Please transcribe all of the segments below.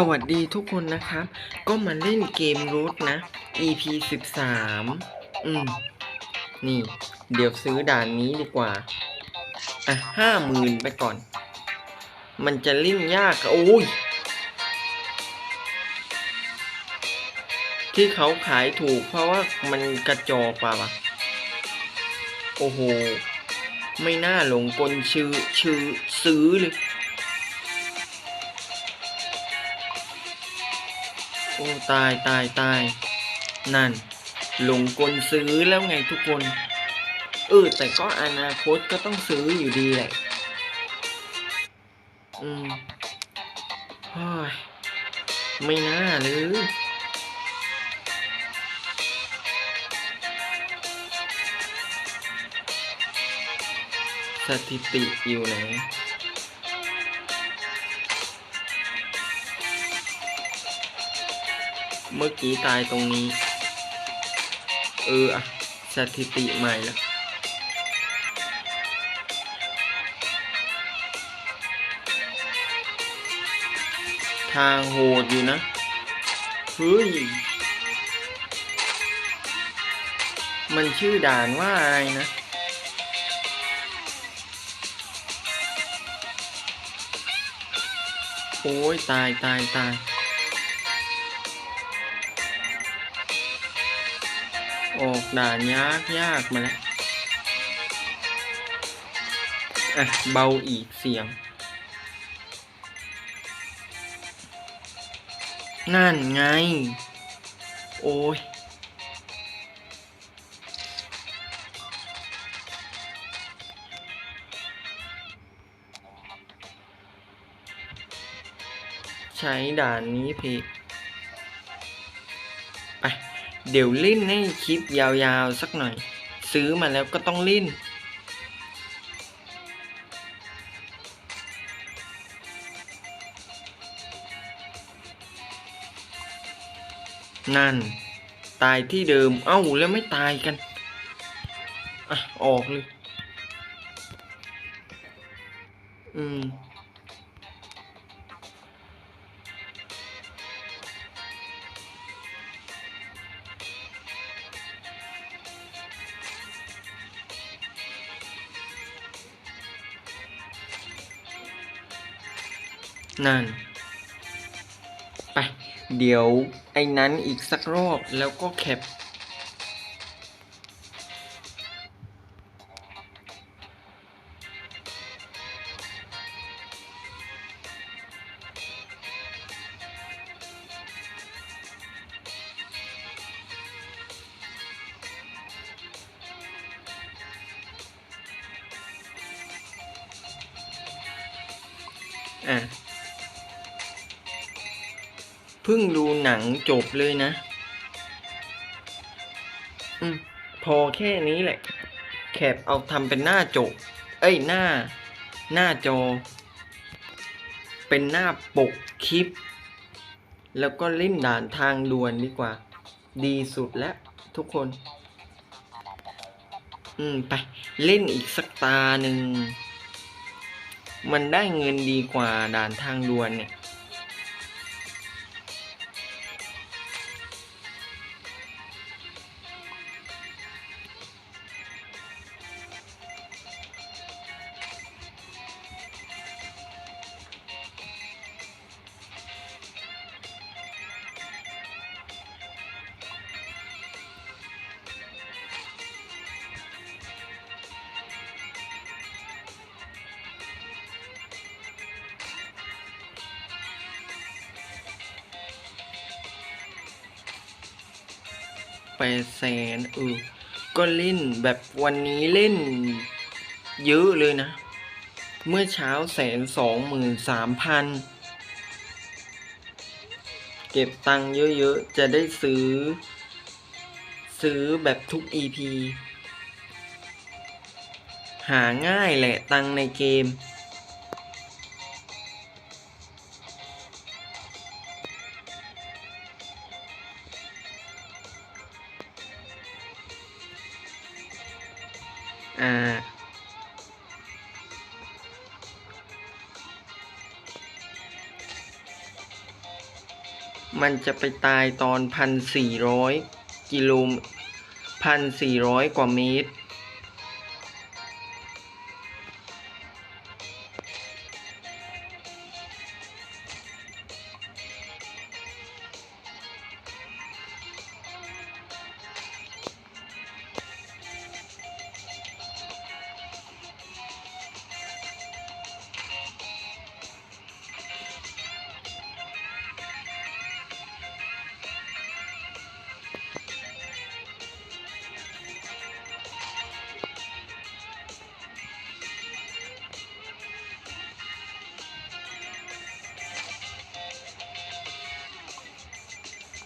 สวัสดีทุกคนนะครับ ก็มาเล่นเกมรูทนะ EP 13 อืม นี่ เดี๋ยวซื้อด่านนี้ดีกว่า อะห้าหมื่นไปก่อน มันจะเล่นยากอะโอ้ย ที่เขาขายถูกเพราะว่ามันกระจอกป่าวะโอ้โห ไม่น่าหลงกลชื่อชื่อซื้อเลย โอ้ตายตายตายนั่น หลงกลซื้อแล้วไงทุกคน เออ แต่ก็อนาคตก็ต้องซื้ออยู่ดีแหละ อืมเฮ้ยไม่น่าเลยสถิติอยู่ไหน เมื่อกี้ตายตรงนี้ เอออะสถิติใหม่แล้วทางโหดอยู่นะ เฮ้ย มันชื่อด่านว่าอะไรนะโอ้ยตายตายตาย ออกด่านยากยากมาแล้ว อะ เบาอีกเสียง นั่นไง โอ้ยใช้ด่านนี้พกไป เดี๋ยวเล่นให้คลิปยาวๆสักหน่อย ซื้อมาแล้วก็ต้องเล่นนั่น ตายที่เดิม เอ้า แล้วไม่ตายกัน อะ ออกเลย อืม นั่น ไป เดี๋ยวไอ้นั้นอีกสักรอบแล้วก็แคป อะ พิ่งดูหนังจบเลยนะ อืม พอแค่นี้แหละ แคปเอาทำเป็นหน้าจบ เอ้ยหน้า หน้าจอ เป็นหน้าปกคลิป แล้วก็เล่นด่านทางด่วนดีกว่า ดีสุดแล้วทุกคน อืม ไป เล่นอีกสักตาหนึ่ง มันได้เงินดีกว่าด่านทางด่วนเนี่ย แปแสนเออก็เล่นแบบวันนี้เล่นเยอะเลยนะ เมื่อเช้าแสนสองหมื่นสามพันเก็บตังค์เยอะๆ จะได้ซื้อ ซื้อแบบทุก EP หาง่ายแหละตังค์ในเกม อ่ามันจะไปตายตอนพันสี่ร้อยกิโลพันสี่ร้อยกว่าเมตร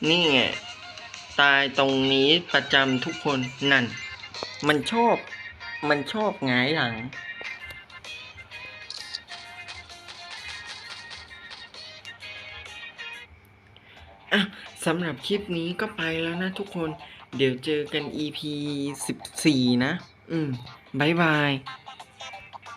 นี่ไงตายตรงนี้ประจำทุกคนนั่น มันชอบ มันชอบหงายหลัง อะสำหรับคลิปนี้ก็ไปแล้วนะทุกคน เดี๋ยวเจอกัน EP 14 นะ อืมบายบาย